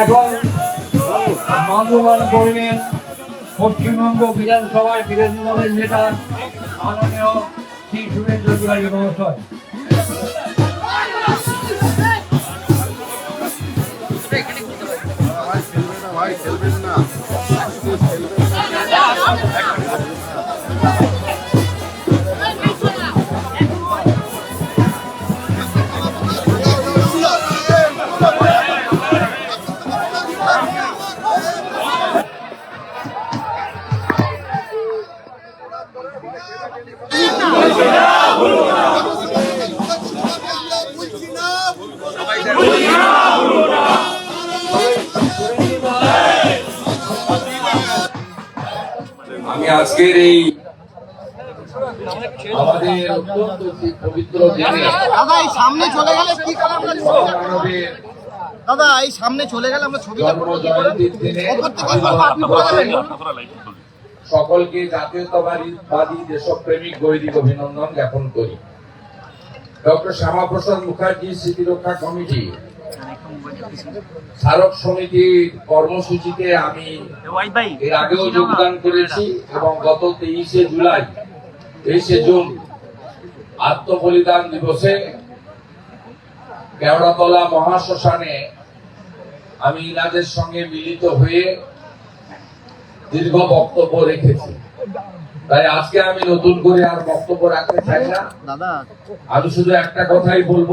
এখন মাল্যবান করবেন পশ্চিমবঙ্গ বিধানসভার বিরোধী দলের নেতা মাননীয় শ্রী শুভেন্দু অধিকারী মহাশয়। খেলবেন না। আজকের এই আমাদের অত্যন্ত পবিত্র দিনে দাদা এই সামনে চলে গেলে কি আমরা দাদা এই সামনে চলে গেলে ছবিটা। সকলকে জাতীয়তাবাদী দেশপ্রেমিক গৈরিক অভিনন্দন জ্ঞাপন করি। ডক্টর শ্যামাপ্রসাদ মুখার্জি স্মৃতিরক্ষা কমিটি স্মারক সমিতির কর্মসূচিতে আমি এর আগেও যোগদান করেছি এবং গত তেইশে জুলাই তেইশে জুন আত্মবলিদান দিবসে কেওড়াতলা মহাশ্মশানে আমি ইনাদের সঙ্গে মিলিত হয়ে দীর্ঘ বক্তব্য রেখেছি। তাই আজকে আমি নতুন করে আর বক্তব্য রাখতে চাই না। আমি শুধু একটা কথাই বলব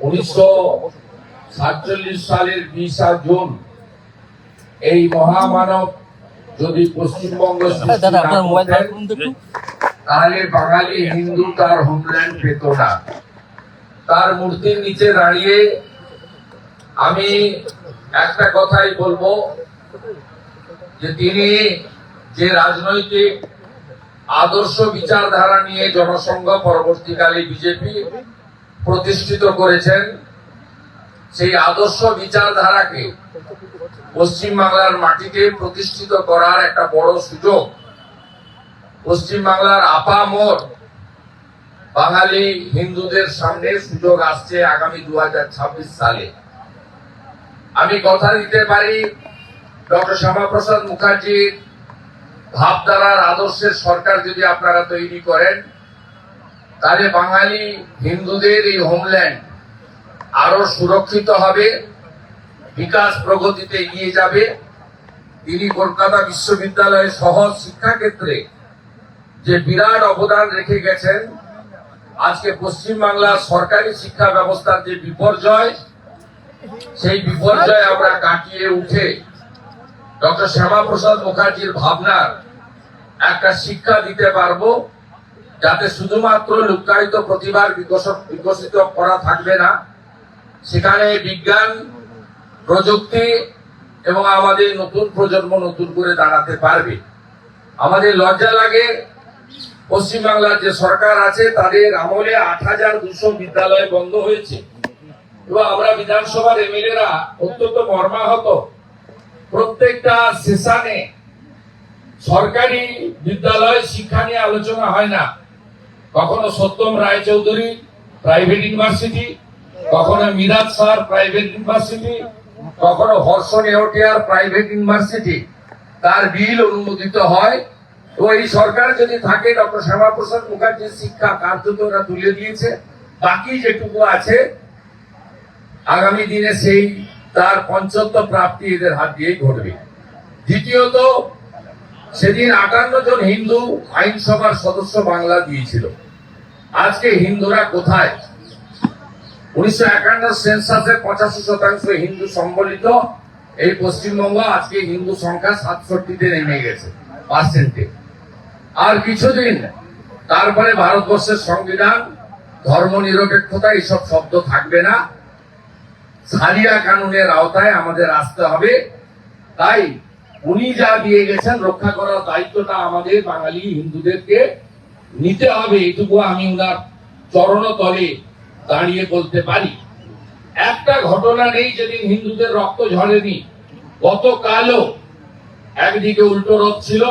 উনিশশো সাতচল্লিশ সালের বিশা জুন এই মহামানব যদি পশ্চিমবঙ্গ তাহলে বাঙালি হিন্দু তার হোমল্যান্ড পেত না। তার মূর্তির নিচে দাঁড়িয়ে আমি একটা কথাই বলব যে তিনি যে রাজনৈতিক আদর্শ বিচারধারা নিয়ে জনসংঘ পরবর্তীকালে বিজেপি প্রতিষ্ঠিত করেছেন সেই আদর্শ বিচারধারাকে পশ্চিমবাংলার মাটিতে প্রতিষ্ঠিত করার একটা বড় সুযোগ। পশ্চিমবাংলার আপামর বাঙালি হিন্দুদের সামনে সুযোগ আসছে আগামী দু হাজার ছাব্বিশ সালে। আমি কথা দিতে পারি ডক্টর শ্যামাপ্রসাদ মুখার্জির ভাবধারার আদর্শের সরকার যদি আপনারা তৈরি করেন তাহলে বাঙালি হিন্দুদের এই হোমল্যান্ড আরও সুরক্ষিত হবে, বিকাশ প্রগতিতে এগিয়ে যাবে। তিনি কলকাতা বিশ্ববিদ্যালয়ে সহজ শিক্ষা ক্ষেত্রে যে বিরাট অবদান রেখে গেছেন, আজকে পশ্চিমবাংলার সরকারি শিক্ষা ব্যবস্থার যে বিপর্যয়, সেই বিপর্যয় আমরা কাটিয়ে উঠে ডক্টর শ্যামাপ্রসাদ মুখার্জির ভাবনার একটা শিক্ষা দিতে পারব। যাতে শুধুমাত্র লুকায়িত প্রতিভার বিকশ- বিকশিত করা থাকবে না। সেখানে বিজ্ঞান, প্রযুক্তি এবং আমাদের নতুন প্রজন্ম নতুন করে দাঁড়াতে পারবে। আমাদের লজ্জা লাগে, পশ্চিমবাংলার যে সরকার আছে, তাদের আমলে আট হাজার দুশো বিদ্যালয় বন্ধ হয়েছে। এবং আমরা বিধানসভার এমএলএরা অত্যন্ত মর্মাহত। প্রত্যেকটা সেশনে সরকারি বিদ্যালয় শিক্ষা নিয়ে আলোচনা হয় না। কখনো সত্যম রায়চৌধুরী প্রাইভেট ইউনিভার্সিটি কখনো মিরাজ স্যার প্রাইভেট ইউনিভার্সিটি কখনো হর্ষ নেওটিয়ার প্রাইভেট ইউনিভার্সিটি তার বিল অনুমোদিত হয়। তো এই সরকার যদি থাকে, ডক্টর শ্যামাপ্রসাদ মুখার্জির শিক্ষা কার্যত ওরা তুলে দিয়েছে। বাকি যেটুকু আছে, আগামী দিনে সেই তার পঞ্চত্ব প্রাপ্তি এদের হাত দিয়েই ঘটবে। দ্বিতীয়ত সেদিন আটান্ন জন হিন্দু আইনসভার সদস্য বাংলা দিয়েছিল। আজকে হিন্দুরা কোথায়? উনিশশো একান্ন সেন্সাসের পঁচাশি শতাংশ হিন্দু সম্বলিত। এই পশ্চিমবঙ্গ আজকে হিন্দু সংখ্যা সাতষট্টিতে নেমে গেছে, পার্সেন্টে। আর কিছুদিন তারপরে ভারতবর্ষের সংবিধান, ধর্ম নিরপেক্ষতা এইসব শব্দ থাকবে না। সারিয়া কানুনের আওতায় আমাদের আসতে হবে। তাই উনি যা দিয়ে গেছেন রক্ষা করার দায়িত্বটা আমাদের বাঙালি হিন্দুদেরকে নিতে হবে, এটুকু আমি উনার চরণ তলে দাঁড়িয়ে বলতে পারি। একটা ঘটনা নেই, যেদিন হিন্দুদের রক্ত ঝরেনি। গতকালও একদিকে উল্টো রথ ছিল,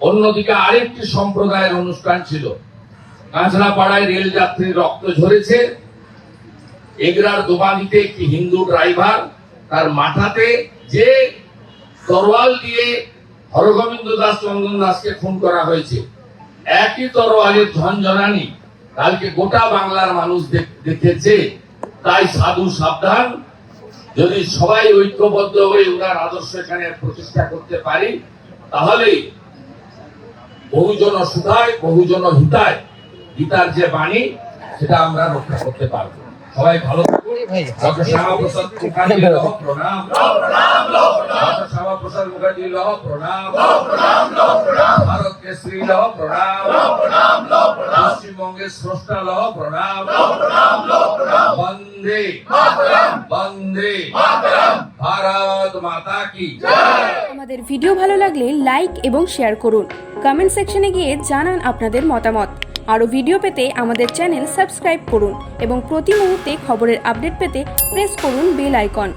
অন্যদিকে আরেকটি সম্প্রদায়ের অনুষ্ঠান ছিল। কাঁচড়াপাড়ায় রেল যাত্রীর রক্ত ঝরেছে। এগরার দোকানিতে একটি হিন্দু ড্রাইভার তার মাথাতে যে তরোয়াল দিয়ে হরগোবিন্দ দাস চন্দন দাসকে খুন করা হয়েছে। একই তরোয়ালের ঝনঝনানি কালকে গোটা বাংলার মানুষ দেখেছে। তাই সাধু সাবধান। যদি সবাই ঐক্যবদ্ধ হয়ে ওনার আদর্শ এখানে প্রতিষ্ঠা করতে পারি তাহলে বহুজন সুধায় বহুজন হিতায় গীতার যে বাণী সেটা আমরা রক্ষা করতে পারব। সবাই ভালো থাকুন। ডক্টর শ্যামাপ্রসাদ প্রণাম। শ্যামাপ্রসাদ মুখার্জি লহ প্রণাম ভারত কেশরী লহ প্রণাম পশ্চিমবঙ্গের স্রষ্টা লহ প্রণাম বন্দে বন্দে ভারত মাতা কি আমাদের ভিডিও ভালো লাগলে লাইক এবং শেয়ার করুন। কমেন্ট সেকশনে গিয়ে জানান আপনাদের মতামত। আরও ভিডিও পেতে আমাদের চ্যানেল সাবস্ক্রাইব করুন এবং প্রতি মুহূর্তে খবরের আপডেট পেতে প্রেস করুন বেল আইকন।